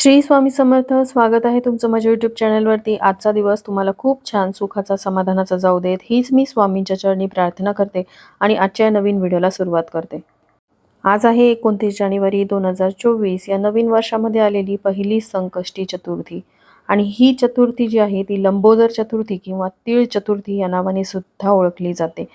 श्री स्वामी समर्थ स्वागत आहे तुमचं माझ्या युट्यूब चॅनलवरती आजचा दिवस तुम्हाला खूप छान सुखाचा समाधानाचा जाऊ देत. हीच मी स्वामींच्या चरणी प्रार्थना करते आणि आजच्या या नवीन व्हिडिओला सुरुवात करते. आज आहे एकोणतीस जानेवारी दोन हजार चोवीस. या नवीन वर्षामध्ये आलेली पहिली संकष्टी चतुर्थी. आणि ही चतुर्थी जी आहे ती लंबोदर चतुर्थी किंवा तीळ चतुर्थी या नावाने सुद्धा ओळखली जाते.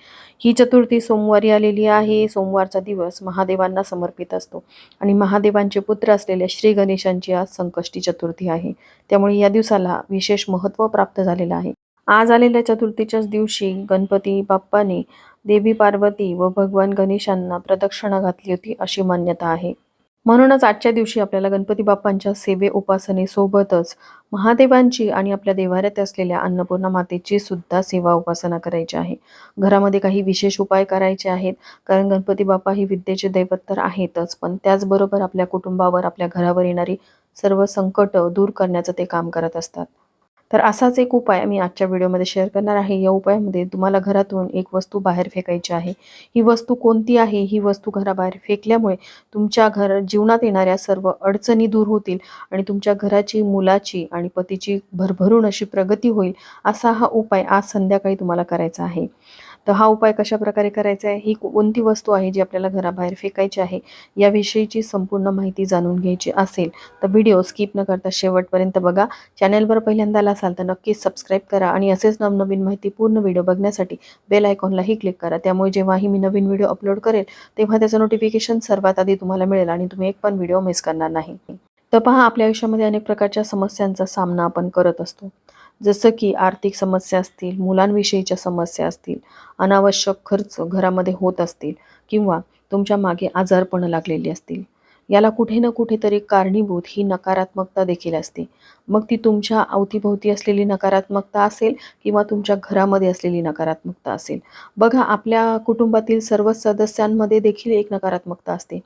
ही चतुर्थी सोमवारी आलेली आहे. सोमवारचा दिवस महादेवांना समर्पित असतो आणि महादेवांचे पुत्र असलेल्या श्री गणेशांची आज संकष्टी चतुर्थी आहे. त्यामुळे या दिवसाला विशेष महत्त्व प्राप्त झालेलं आहे. आज आलेल्या चतुर्थीच्याच दिवशी गणपती बाप्पाने देवी पार्वती व भगवान गणेशांना प्रदक्षिणा घातली होती अशी मान्यता आहे. म्हणूनच आजच्या दिवशी आपल्याला गणपती बाप्पांच्या सेवे उपासनेसोबतच महादेवांची आणि आपल्या देवाऱ्यात असलेल्या अन्नपूर्णा मातेची सुद्धा सेवा उपासना करायची आहे. घरामध्ये काही विशेष उपाय करायचे आहेत कारण गणपती बाप्पा ही विद्येचे दैवत तर आहेतच पण त्याचबरोबर आपल्या कुटुंबावर आपल्या घरावर येणारी सर्व संकट दूर करण्याचं ते काम करत असतात. तर असाच एक उपाय मी आजच्या व्हिडिओमध्ये शेअर करणार आहे. या उपायामध्ये तुम्हाला घरातून एक वस्तू बाहेर फेकायची आहे. ही वस्तू कोणती आहे? ही वस्तू घराबाहेर फेकल्यामुळे तुमच्या घर जीवनात येणाऱ्या सर्व अडचणी दूर होतील आणि तुमच्या घराची मुलाची आणि पतीची भरभरून अशी प्रगती होईल असा हा उपाय आज संध्याकाळी तुम्हाला करायचा आहे. तर हा उपाय कशा प्रकारे करायचा आहे? ही कोणती वस्तू आहे जी आपल्याला घराबाहेर फेकायची आहे? याविषयीची संपूर्ण माहिती जाणून घ्यायची असेल तर व्हिडिओ स्किप न करता शेवटपर्यंत बघा. चॅनलवर पहिल्यांदा आला असाल तर नक्कीच सबस्क्राईब करा आणि असेच नवनवीन माहिती पूर्ण व्हिडिओ बघण्यासाठी बेल आयकॉनलाही क्लिक करा. त्यामुळे जेव्हाही मी नवीन व्हिडिओ अपलोड करेल तेव्हा त्याचं नोटिफिकेशन सर्वात आधी तुम्हाला मिळेल आणि तुम्ही एक पण व्हिडिओ मिस करणार नाही. तर पहा आपल्या आयुष्यामध्ये अनेक प्रकारच्या समस्यांचा सामना आपण करत असतो. जसं की आर्थिक समस्या असतील मुलांविषयीच्या समस्या असतील अनावश्यक खर्च घरामध्ये होत असतील किंवा तुमच्या मागे आजारपणं लागलेली असतील याला कुठे ना कुठेतरी कारणीभूत ही नकारात्मकता देखील असते. मग ती तुमच्या अवतीभोवती असलेली नकारात्मकता असेल किंवा तुमच्या घरामध्ये असलेली नकारात्मकता असेल. बघा आपल्या कुटुंबातील सर्व सदस्यांमध्ये देखील एक नकारात्मकता असते.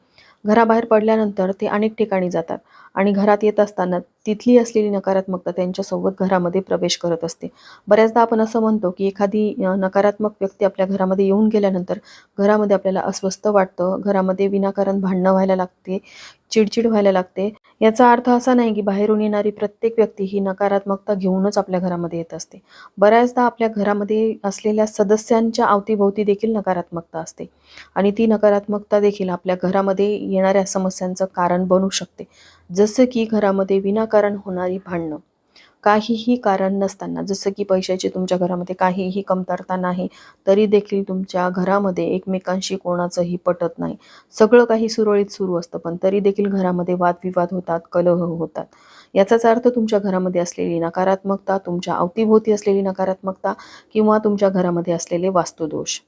घराबाहेर पडल्यानंतर ते अनेक ठिकाणी जातात आणि घरात येत असताना तिथली असलेली नकारात्मकता त्यांच्यासोबत घरामध्ये प्रवेश करत असते. बऱ्याचदा आपण असं म्हणतो की एखादी नकारात्मक व्यक्ती आपल्या घरामध्ये येऊन गेल्यानंतर घरामध्ये आपल्याला अस्वस्थ वाटतं घरामध्ये विनाकारण भांडणं व्हायला लागते चिडचिड व्हायला लागते. याचा अर्थ असा नाही की बाहेरून येणारी प्रत्येक व्यक्ती ही नकारात्मकता घेऊनच आपल्या घरामध्ये येत असते. बऱ्याचदा आपल्या घरामध्ये असलेल्या सदस्यांच्या अवतीभोवती देखील नकारात्मकता असते आणि ती नकारात्मकता देखील आपल्या घरामध्ये येणाऱ्या समस्यांचं कारण बनू शकते. जसं की घरामध्ये विनाकारण होणारी भांडणं. काहीही कारण नसताना जसं की पैशाची तुमच्या घरामध्ये काहीही कमतरता नाही तरी देखील तुमच्या घरामध्ये एकमेकांशी कोणाचंही पटत नाही. सगळं काही सुरळीत सुरू असतं पण तरी देखील घरामध्ये वादविवाद होतात कलह होतात. याचाच अर्थ तुमच्या घरामध्ये असलेली नकारात्मकता तुमच्या अवतीभोवती असलेली नकारात्मकता किंवा तुमच्या घरामध्ये असलेले वास्तुदोष.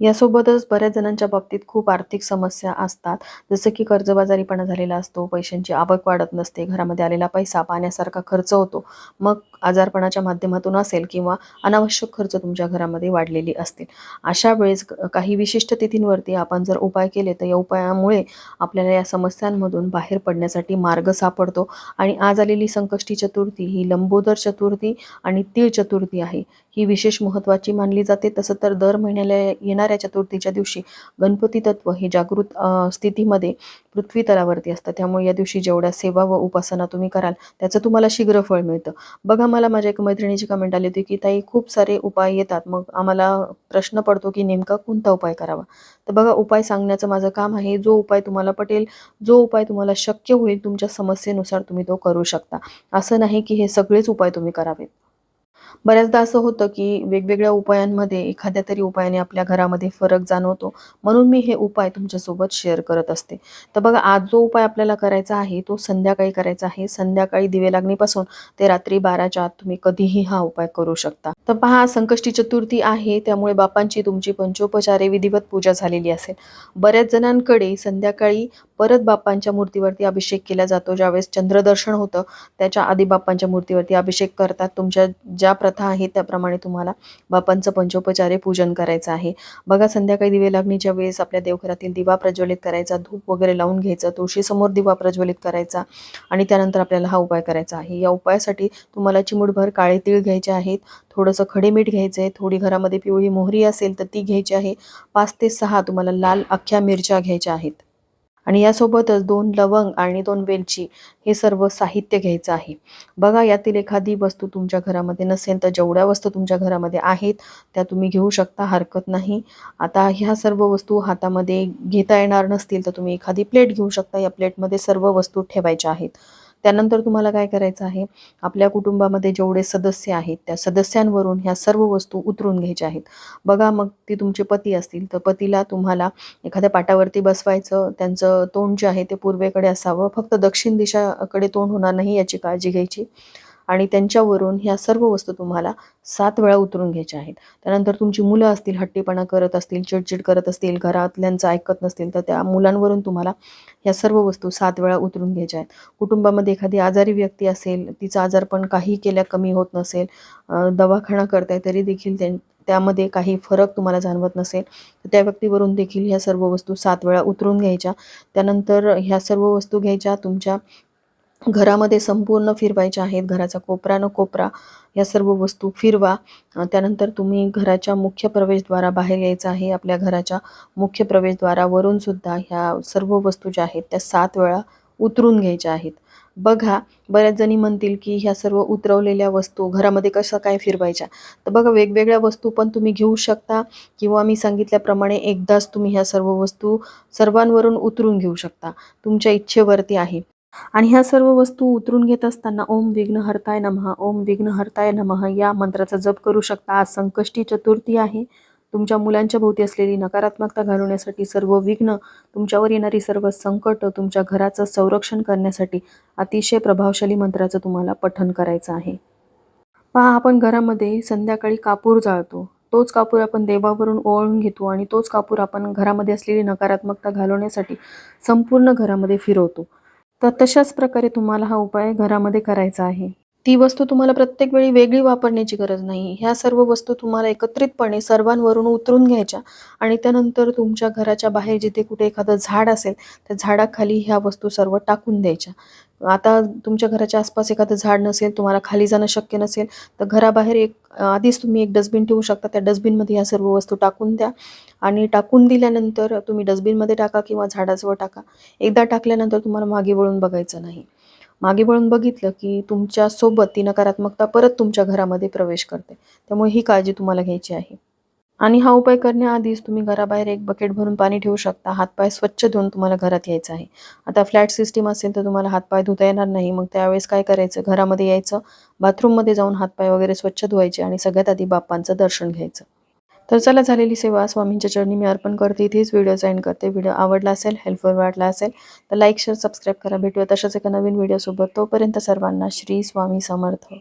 यासोबतच बऱ्याच जणांच्या बाबतीत खूप आर्थिक समस्या असतात. जसं की कर्जबाजारीपणा झालेला असतो पैशांची आवक वाढत नसते घरामध्ये आलेला पैसा पाण्यासारखा खर्च होतो. मग आजारपणाच्या माध्यमातून असेल किंवा अनावश्यक खर्च तुमच्या घरामध्ये वाढलेली असतील. अशा वेळेस काही विशिष्ट तिथींवरती आपण जर उपाय केले तर या उपायामुळे आपल्याला या समस्यांमधून बाहेर पडण्यासाठी मार्ग सापडतो. आणि आज आलेली संकष्टी चतुर्थी ही लंबोदर चतुर्थी आणि तीळ चतुर्थी आहे. ही विशेष महत्त्वाची मानली जाते. तसं तर दर महिन्याला येणार येणाऱ्या चतुर्थीच्या दिवशी गणपती तत्व हे जागृत स्थितीमध्ये पृथ्वी तलावरती असतं. त्यामुळे या दिवशी जेवढ्या सेवा व उपासना तुम्ही कराल त्याचं तुम्हाला शीघ्र फळ मिळतं. बघा मला माझ्या एका मैत्रिणीची कमेंट आली होती की ताई खूप सारे उपाय येतात. मग आम्हाला प्रश्न पडतो की नेमका कोणता उपाय करावा? तर बघा उपाय सांगण्याचं माझं काम आहे जो उपाय तुम्हाला पटेल जो उपाय तुम्हाला शक्य होईल तुमच्या समस्येनुसार तुम्ही तो करू शकता. असं नाही की हे सगळेच उपाय तुम्ही करावेत. बऱ्याचदा असं होतं की वेगवेगळ्या उपायांमध्ये एखाद्या तरी उपायाने आपल्या घरामध्ये फरक जाणवतो. म्हणून मी हे उपाय तुमच्यासोबत शेअर करत असते. तर बघा आज जो उपाय आपल्याला करायचा आहे तो संध्याकाळी करायचा आहे. संध्याकाळी दिवे लागणीपासून ते रात्री बाराच्या आत तुम्ही कधीही हा उपाय करू शकता. तर पहा संकष्टी चतुर्थी आहे. त्यामुळे बापांची तुमची पंचोपचारे विधिवत पूजा झालेली असेल. बऱ्याच जणांकडे संध्याकाळी परत बाप्पांच्या मूर्तीवरती अभिषेक केला जातो. ज्यावेळेस चंद्रदर्शन होतं त्याच्या आधी बाप्पांच्या मूर्तीवरती अभिषेक करतात. तुमच्या ज्या प्रथा आहेत त्याप्रमाणे तुम्हाला बाप्पांचं पंचोपचारे पूजन करायचं आहे. बघा संध्याकाळी दिवे लागणीच्या वेळेस आपल्या देवघरातील दिवा प्रज्वलित करायचा. धूप वगैरे लावून घ्यायचा. तुळशीसमोर दिवा प्रज्वलित करायचा. आणि त्यानंतर आपल्याला हा उपाय करायचा आहे. या उपायासाठी तुम्हाला चिमूटभर काळे तीळ घ्यायचे आहेत. थोडंसं खडे मीठ घ्यायचं आहे थोडी घरामध्ये पिवळी मोहरी असेल तर ती घ्यायची आहे. पाच ते सहा तुम्हाला लाल अख्ख्या मिरच्या घ्यायच्या आहेत. आणि यासोबतच दोन लवंग आणि दोन वेलची हे सर्व साहित्य घ्यायचं आहे. बघा यातील एखादी वस्तू तुमच्या घरामध्ये नसेल तर जेवढ्या वस्तू तुमच्या घरामध्ये आहेत त्या तुम्ही घेऊ शकता हरकत नाही. आता ह्या सर्व वस्तू हातामध्ये घेता येणार नसतील तर तुम्ही एखादी प्लेट घेऊ शकता. या प्लेटमध्ये सर्व वस्तू ठेवायच्या आहेत. त्यानंतर तुम्हाला काय करायचं आहे? आपल्या कुटुंबामध्ये जेवढे सदस्य आहेत त्या सदस्यांवरून ह्या सर्व वस्तू उतरून घ्यायच्या आहेत. बघा मग ती तुमचे पती असतील तर पतीला तुम्हाला एखाद्या पाटावरती बसवायचं त्यांचं तोंड जे आहे ते पूर्वेकडे असावं. फक्त दक्षिण दिशाकडे तोंड होणार नाही याची काळजी घ्यायची. आणि त्यांच्यावरून ह्या सर्व वस्तू तुम्हाला सात वेळा उतरून घ्यायच्या आहेत. त्यानंतर तुमची मुलं असतील हट्टीपणा करत असतील चिडचिड करत असतील घरातल्यांचं ऐकत नसतील तर त्या मुलांवरून तुम्हाला ह्या सर्व वस्तू सात वेळा उतरून घ्यायच्या आहेत. कुटुंबामध्ये एखादी आजारी व्यक्ती असेल तिचा आजारपण काही केल्या कमी होत नसेल दवाखाना करताय तरी देखील त्यां त्यामध्ये काही फरक तुम्हाला जाणवत नसेल तर त्या व्यक्तीवरून देखील ह्या सर्व वस्तू सात वेळा उतरून घ्यायच्या. त्यानंतर ह्या सर्व वस्तू घ्यायच्या तुमच्या घरामध्ये संपूर्ण फिरवायच्या आहेत घराचा कोपरा न कोपरा या सर्व वस्तू फिरवा. त्यानंतर तुम्ही घराच्या मुख्य प्रवेशद्वारा बाहेर यायचं आहे. आपल्या घराच्या मुख्य प्रवेशद्वारावरून सुद्धा ह्या सर्व वस्तू ज्या आहेत त्या सात वेळा उतरून घ्यायच्या आहेत. बघा बऱ्याच जणी म्हणतील की ह्या सर्व उतरवलेल्या वस्तू घरामध्ये कसं काय फिरवायच्या? तर बघा वेगवेगळ्या वस्तू पण तुम्ही घेऊ शकता किंवा मी सांगितल्याप्रमाणे एकदाच तुम्ही ह्या सर्व वस्तू सर्वांवरून उतरून घेऊ शकता. तुमच्या इच्छेवरती आहे. आणि ह्या सर्व वस्तू उतरून घेत असताना ओम विघ्न हरताय नमः ओम विघ्न हरताय नमः या मंत्राचा जप करू शकता. आज संकष्टी चतुर्थी आहे. तुमच्या मुलांच्या भोवती असलेली नकारात्मकता घालवण्यासाठी सर्व विघ्न तुमच्यावर येणारी सर्व संकट तुमच्या घराचं संरक्षण करण्यासाठी अतिशय प्रभावशाली मंत्राचं तुम्हाला पठन करायचं आहे. पहा आपण घरामध्ये संध्याकाळी कापूर जाळतो. तोच कापूर आपण देवावरून ओवाळून घेतो आणि तोच कापूर आपण घरामध्ये असलेली नकारात्मकता घालवण्यासाठी संपूर्ण घरामध्ये फिरवतो. तर तशाच प्रकारे तुम्हाला हा उपाय घरामध्ये करायचा आहे. ती वस्तू तुम्हाला प्रत्येक वेळी वेगळी वापरण्याची गरज नाही. ह्या सर्व वस्तू तुम्हाला एकत्रितपणे सर्वांवरून उतरून घ्यायच्या आणि त्यानंतर तुमच्या घराच्या बाहेर जिथे कुठे एखादं झाड असेल त्या झाडाखाली ह्या वस्तू सर्व टाकून द्यायच्या. आता तुमच्या घराच्या आसपास एखादं झाड नसेल तुम्हाला खाली जाणं शक्य नसेल तर घराबाहेर एक आधीच तुम्ही एक डस्टबिन ठेवू शकता. त्या डस्टबिनमध्ये ह्या सर्व वस्तू टाकून द्या. आणि टाकून दिल्यानंतर तुम्ही डस्टबिनमध्ये टाका किंवा झाडाजवळ टाका. एकदा टाकल्यानंतर तुम्हाला मागे वळून बघायचं नाही. मागे वळून बघितलं की तुमच्यासोबत ती नकारात्मकता परत तुमच्या घरामध्ये प्रवेश करते. त्यामुळे ही काळजी तुम्हाला घ्यायची आहे. आणि हा उपाय करण्याआधीच तुम्ही घराबाहेर एक बकेट भरून पाणी ठेवू शकता. हातपाय स्वच्छ धुवून तुम्हाला घरात यायचं आहे. आता फ्लॅट सिस्टीम असेल तर तुम्हाला हातपाय धुता येणार नाही. मग त्यावेळेस काय करायचं? घरामध्ये यायचं. बाथरूममध्ये जाऊन हातपाय वगैरे स्वच्छ धुवायचे आणि सगळ्यात आधी बाप्पांचं दर्शन घ्यायचं. तर चला झालेली सेवा. स्वामींच्या चरणी मी अर्पण करते. इथेच व्हिडिओ सेंड करते. व्हिडिओ आवडला असेल हेल्पफुल वाटला असेल तर लाईक शेअर सबस्क्राईब करा. भेटूया तशाच एका नवीन व्हिडिओसोबत तोपर्यंत सर्वांना श्री स्वामी समर्थ.